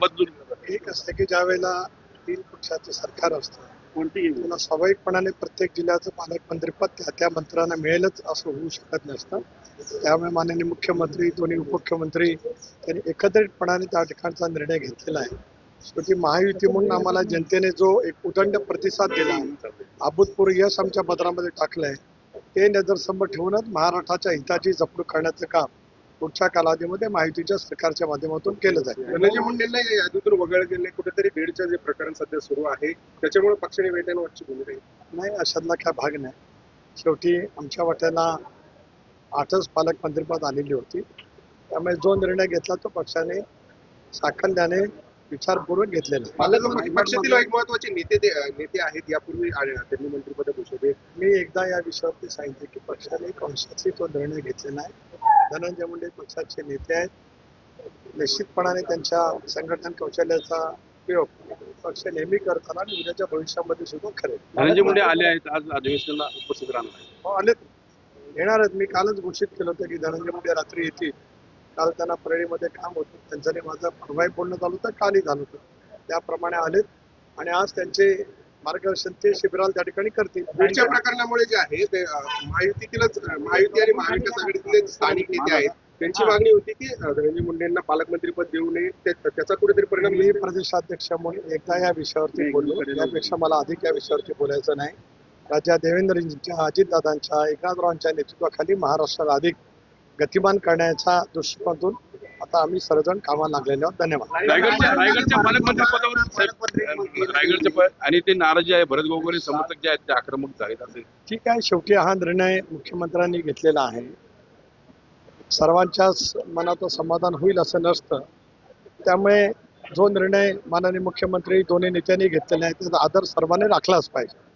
बदलून एक असतं की ज्या वेळेला तीन पक्षाचं सरकार असतं कोणतीही स्वाभाविकपणाने प्रत्येक जिल्ह्याचं पालकमंत्रीपद त्या त्या मंत्र्यांना मिळेलच असं होऊ शकत नसतं. त्यामुळे माननीय मुख्यमंत्री दोन्ही उपमुख्यमंत्री त्यांनी एकत्रितपणाने त्या ठिकाणचा निर्णय घेतलेला आहे. शेवटी महायुती म्हणून आम्हाला जनतेने जो एक उदंड प्रतिसाद दिला अभूतपूर्व यश आमच्या पत्रामध्ये टाकलंय ते नजरसमोर ठेवूनच महाराष्ट्राच्या हिताची जपणूक करण्याचं काम पुढच्या कालावधीमध्ये महायुतीच्या सरकारच्या माध्यमातून केलं जाईल. धनंजय मुंडेंना या यादीतून वगळले कुठेतरी बीडचं जे प्रकरण सध्या सुरू आहे त्याच्यामुळे पक्षाने वेटेनवरची भूमिका. नाही अशातला काय भाग नाही. शेवटी आमच्या वाट्याला आठच पालकमंत्रीपद आलेली होती. त्यामुळे जो निर्णय घेतला तो पक्षाने साकल्याने विचारपूर्वक घेतलेला पक्षातील एक महत्त्वाचे नेते नेते आहेत यापूर्वी त्यांनी मंत्रिपद भूषवले. मी एकदा या विषयावरती सांगितले की पक्षाने कॉन्शियसली तो निर्णय घेतलेला आहे. धनंजय मुंडे पक्षाचे नेते आहेत. निश्चितपणाने त्यांच्या संघटन कौशल्याचा उपयोग पक्ष नेहमी करताना आणि उद्याच्या भविष्यामध्ये सुद्धा करेल धनंजय मुंडे आले आहेत आज अधिवेशनाला उपस्थित राहणार. हो, आलेत. येणार आहेत. मी कालच घोषित केलं होतं की धनंजय मुंडे रात्री येतील. काल त्यांना परळीमध्ये काम होतं. त्यांच्याने माझं परवाही बोलणं झालं होतं कालही झालं होतं. त्याप्रमाणे आलेत. आणि आज त्यांचे मार्गदर्शन ते शिबिराला त्या ठिकाणी करतील. बीडच्या प्रकरणामुळे जे आहे ते महायुतीतीलच महायुती आणि महाविकास आघाडीतले स्थानिक नेते आहेत त्यांची मागणी होती की धनंजय मुंडेंना पालकमंत्रीपद देऊ नये त्याचा कुठेतरी परिणाम मी प्रदेशाध्यक्ष म्हणून एकदा या विषयावरती बोललो. यापेक्षा मला अधिक या विषयावरती बोलायचं नाही. राज्यात देवेंद्रजींच्या अजितदादांच्या एकनाथरावांच्या नेतृत्वाखाली महाराष्ट्राला अधिक गतिमान करण्याच्या दृष्टिकोनातून आता आम्ही सर्वजण कामाला लागलेले आहोत. धन्यवाद. रायगडच्या रायगडच्या पालकमंत्री पदावर साहेब, रायगडच्या प- आणि ते नाराजी आहे भरत गोगोले समर्थक जे आहेत ते आक्रमक झालेत असे. ठीक आहे शेवटी हा निर्णय मुख्यमंत्र्यांनी घेतलेला आहे. सर्वांच्याच मनाचं समाधान होईल असं नसतं. त्यामुळे जो निर्णय माननीय मुख्यमंत्री दोन्ही नेत्यांनी घेतलेला आहे त्याचा आदर सर्वांनी राखलाच पाहिजे.